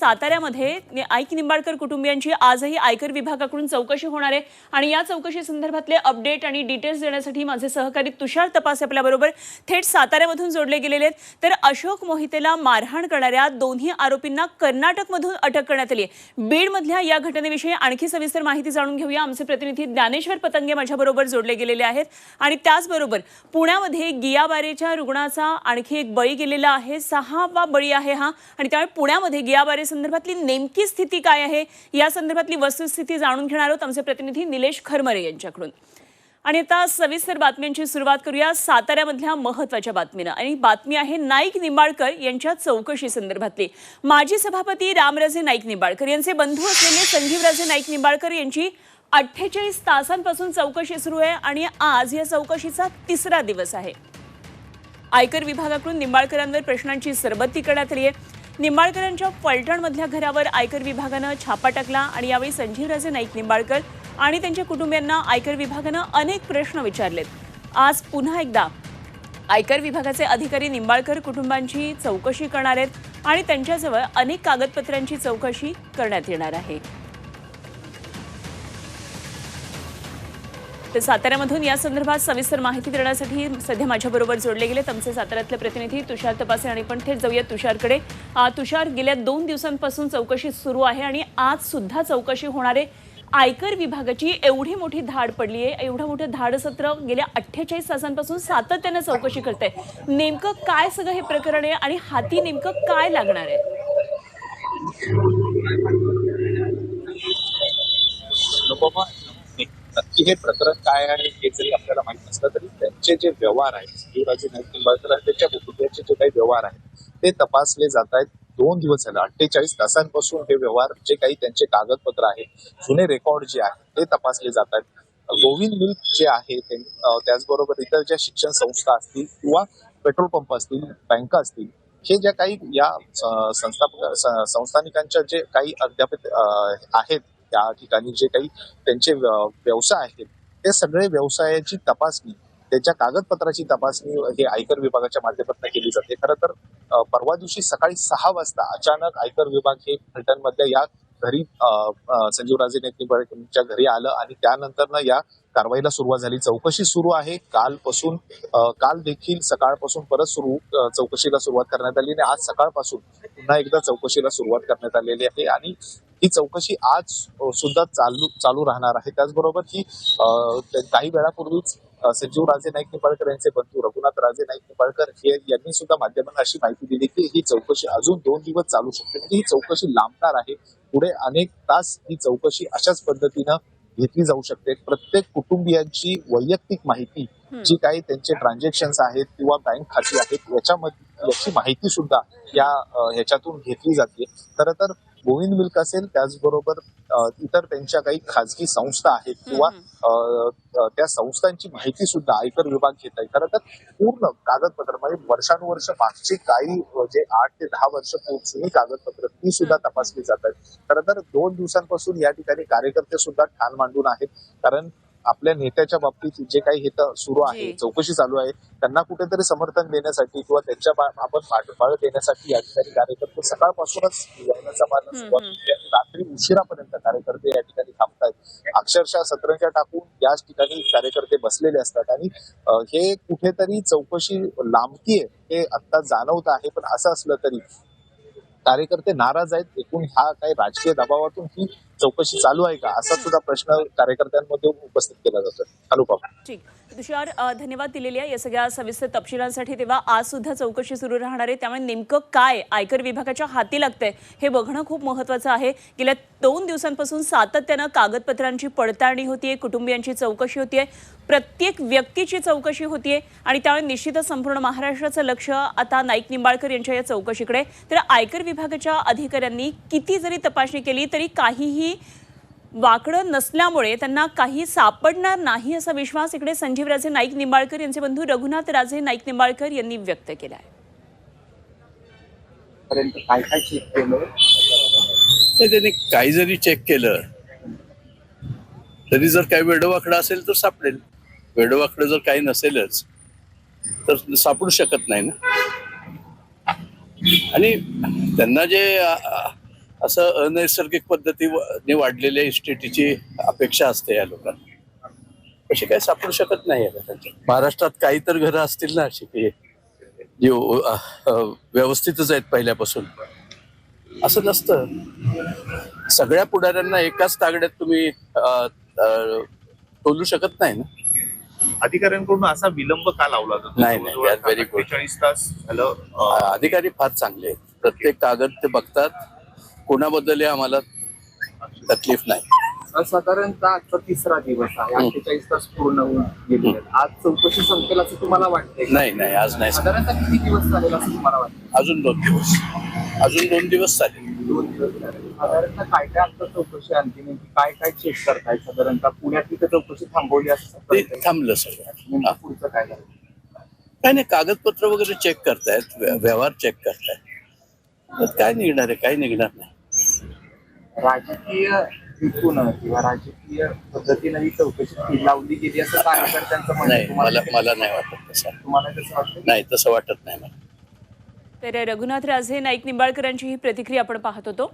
साताऱ्यामध्ये ऐक आईक निंबाळकर कुटुंबियांची आजही आयकर विभागाकडून चौकशी होणार आहे. आणि या चौकशी संदर्भातले अपडेट आणि डिटेल्स देण्यासाठी माझे सहकारी तुषार तपास आपल्याबरोबर थेट साताऱ्यामधून जोडले गेलेले आहेत. तर अशोक मोहितेला मारहाण करणाऱ्या दोन्ही आरोपींना कर्नाटकमधून अटक करण्यात आली आहे. बीडमधल्या या घटनेविषयी आणखी सविस्तर माहिती जाणून घेऊया. आमचे प्रतिनिधी ज्ञानेश्वर पतंगे माझ्याबरोबर जोडले गेलेले आहेत. आणि त्याचबरोबर पुण्यामध्ये गियाबारेच्या रुग्णाचा आणखी एक बळी गेलेला आहे. सहावा बळी आहे हा. आणि त्यामुळे पुण्यामध्ये गियाबारे संदर्भातली नेमकी स्थिती काय आहे? या संदर्भातली वस्तुस्थिती जाणून घेणार आहोत आमचे प्रतिनिधी निलेश खरमरे यांच्याकडून. आणि आता सविस्तर बातम्यांची सुरुवात करूया. साताऱ्यामधल्या महत्त्वाच्या बातमीनं. आणि बातमी आहे नाईक निंबाळकर यांच्या चौकशी संदर्भातली. माजी सभापती रामराजे नाईक निंबाळकर यांचे बंधू असलेले संजीवराजे नाईक निंबाळकर यांची अठ्ठेचाळीस तासांपासून चौकशी सुरू आहे आणि आज या चौकशीचा तिसरा दिवस आहे. आयकर विभागाकडून निंबाळकरांवर प्रश्नांची सरबत्ती करण्यात आली आहे. निंबाळकरांच्या फलटणमधल्या घरावर आयकर विभागानं छापा टाकला आणि यावेळी संजीवराजे नाईक निंबाळकर आणि त्यांच्या कुटुंबियांना आयकर विभागानं अनेक प्रश्न विचारलेत. आज पुन्हा एकदा आयकर विभागाचे अधिकारी निंबाळकर कुटुंबांची चौकशी करणार आहेत आणि त्यांच्याजवळ अनेक कागदपत्रांची चौकशी करण्यात येणार आहे. तर साताऱ्यामधून या संदर्भात सविस्तर माहिती देण्यासाठी सध्या माझ्याबरोबर जोडले गेले आमचे साताऱ्यातले प्रतिनिधी तुषार तपासे आणि पण थेट जाऊया तुषारकडे. तुषार गेल्या दोन दिवसांपासून चौकशी सुरू आहे आणि आज सुद्धा चौकशी होणारे आयकर विभागाची एवढी मोठी धाड पडली आहे एवढं मोठं धाडसत्र गेल्या अठ्ठेचाळीस तासांपासून सातत्यानं चौकशी करते नेमकं काय सगळं हे प्रकरण आहे आणि हाती नेमकं काय लागणार आहे? अनुपमा की हे प्रकरण काय आहे हे जरी आपल्याला माहीत नसलं तरी त्यांचे जे व्यवहार आहेत शिवराजे नाईक निंबाळकर आणि त्यांच्या कुटुंबियांचे जे काही व्यवहार आहेत ते तपासले जात आहेत. दोन दिवस झाले अठ्ठेचाळीस तासांपासून हे व्यवहार जे काही त्यांचे कागदपत्र आहेत जुने रेकॉर्ड जे आहेत ते तपासले जात आहेत. गोविंद मिल्क जे आहे ते त्याचबरोबर इतर ज्या शिक्षण संस्था असतील किंवा पेट्रोल पंप असतील बँका असतील हे ज्या काही या संस्थापक संस्थानिकांच्या जे काही अध्यापित आहेत त्या ठिकाणी जे काही त्यांचे व्यवसाय आहेत ते सगळे व्यवसायाची तपासणी त्याच्या कागदपत्राची तपासणी हे आयकर विभागाच्या माध्यमातून केली जाते. खरं तर परवा दिवशी सकाळी सहा वाजता अचानक आयकर विभाग हे फलटणमधल्या या घरी अं, राजे संजीवराजे नेतृत्वाच्या घरी आलं आणि त्यानंतर या कारवाईला सुरुवात झाली. चौकशी सुरू आहे. कालपासून काल देखील सकाळपासून परत सुरू चौकशीला सुरुवात करण्यात आली आणि आज सकाळपासून पुन्हा एकदा चौकशीला सुरुवात करण्यात आलेली आहे आणि ही चौकशी आज सुद्धा चालू चालू राहणार आहे. त्याचबरोबर ही काही वेळापूर्वीच संजीव राजे नाईक निंबाळकर यांचे बंधू रघुनाथ राजे नाईक निंबाळकर हे यांनी सुद्धा माध्यमांना अशी माहिती दिली की ही चौकशी अजून दोन दिवस चालू शकते. म्हणजे ही चौकशी लांबणार आहे. पुढे अनेक तास ही चौकशी अशाच पद्धतीनं घेतली जाऊ शकते. प्रत्येक कुटुंबियांची वैयक्तिक माहिती जी काही त्यांचे ट्रान्झॅक्शन आहेत किंवा बँक खाती आहेत याच्यामध्ये याची माहिती सुद्धा या ह्याच्यातून घेतली जाते. खरं तर गोविंद मिल्क असेल त्याचबरोबर इतर त्यांच्या काही खाजगी संस्था आहेत किंवा त्या संस्थांची माहिती सुद्धा आयकर विभाग घेत आहे. खरं तर पूर्ण कागदपत्र म्हणजे वर्षानुवर्ष मागची काही जे आठ ते दहा वर्ष जुनी कागदपत्र ती सुद्धा तपासली जात आहेत. खरं तर दोन दिवसांपासून या ठिकाणी कार्यकर्ते सुद्धा ठाण मांडून आहेत. कारण आपल्या नेत्याच्या बाबतीत जे काही इथं सुरू आहे. चौकशी चालू आहे त्यांना कुठेतरी समर्थन देण्यासाठी किंवा त्यांच्या आपण पाठबळ देण्यासाठी या ठिकाणी कार्यकर्ते सकाळपासूनच सुरुवात. रात्री उशिरापर्यंत कार्यकर्ते या ठिकाणी थांबतायत अक्षरशः सतरंजा टाकून याच ठिकाणी कार्यकर्ते बसलेले असतात आणि हे कुठेतरी चौकशी लांबतीये हे आता जाणवत आहे पण असं असलं तरी कार्यकर्ते नाराज आहेत एकूण हा काही राजकीय दबावातून ही चौकशी चालू आहे का? असा सुद्धा प्रश्न कार्यकर्त्यांमध्ये उपस्थित केला जातो अनुपम ठीक. तुषार धन्यवाद दिलेली आहे या सगळ्या सविस्तर तपशिलांसाठी. तेव्हा आज सुद्धा चौकशी सुरू राहणार आहे. त्यामुळे नेमकं काय आयकर विभागाच्या हाती लागतंय हे बघणं खूप महत्त्वाचं आहे. गेल्या दोन दिवसांपासून सातत्यानं कागदपत्रांची पडताळणी होतीये कुटुंबियांची चौकशी होतीये प्रत्येक व्यक्तीची चौकशी होतीये आणि त्यामुळे निश्चितच संपूर्ण महाराष्ट्राचं लक्ष आता नाईक निंबाळकर यांच्या या चौकशीकडे तर आयकर विभागाच्या अधिकाऱ्यांनी किती जरी तपासणी केली तरी काहीही वाकडं नसल्यामुळे त्यांना काही सापडणार नाही असा विश्वास इकडे संजीवराजे नाईक निंबाळकर यांचे बंधू रघुनाथ राजे नाईक निंबाळकर यांनी व्यक्त केला आहे. पर्यंत काय काय चेक केलं? तर त्याने काही जरी चेक केलं तरी जर काही वेडोवाकडं असेल तर सापडेल. वेडोवाकडं जर काही नसेलच तर सापडू शकत नाही ना. आणि त्यांना जे असं अनैसर्गिक पद्धतीने वाढलेल्या इस्टेटीची अपेक्षा असते या लोकांना. अशी काही सापडू शकत नाही महाराष्ट्रात काही तर घरं असतील ना अशी की जी व्यवस्थितच आहेत पहिल्यापासून. असं नसतं. सगळ्या पुढाऱ्यांना एकाच तागड्यात तुम्ही तोलू शकत नाही ना. अधिकाऱ्यांकडून असा विलंब का लावला जातो? नाही, नाही, good. अठ्ठेचाळीस तास झालं अं, अधिकारी फार चांगले आहेत. प्रत्येक कागद ते बघतात. कोणाबद्दल आम्हाला तकलीफ नाही. साधारणतः आजचा तिसरा दिवस आहे. अठ्ठेचाळीस तास पूर्ण होऊन आहेत. आज चौकशी संपेल असं तुम्हाला वाटतंय? नाही नाही आज नाही साधारणतः किती दिवस चालेल असं तुम्हाला वाटतं अजून दोन दिवस. अजून दोन दिवस चालेल. दोन दिवस चालेल. साधारणतः काय काय आता चौकशी आणखी नेमकी काय काय चेक करताय? साधारणतः पुण्यात तिथे चौकशी थांबवली असं ते. थांबलं सगळं. पुढचं काय झालं? काय नाही कागदपत्र वगैरे चेक करतायत व्य- व्यवहार चेक करतायत. तर काय निघणार आहे? काय निघणार नाही. राजकीय हेतून किंवा राजकीय पद्धतीनं ही चौकशी लावली गेली असं कार्यकर्त्यांचं. नाही मला नाही वाटत तसं. तुम्हाला कसं वाटतं? नाही तसं वाटत नाही मला. तर रघुनाथ राजे नाईक निंबाळकरांची ही प्रतिक्रिया आपण पाहत होतो.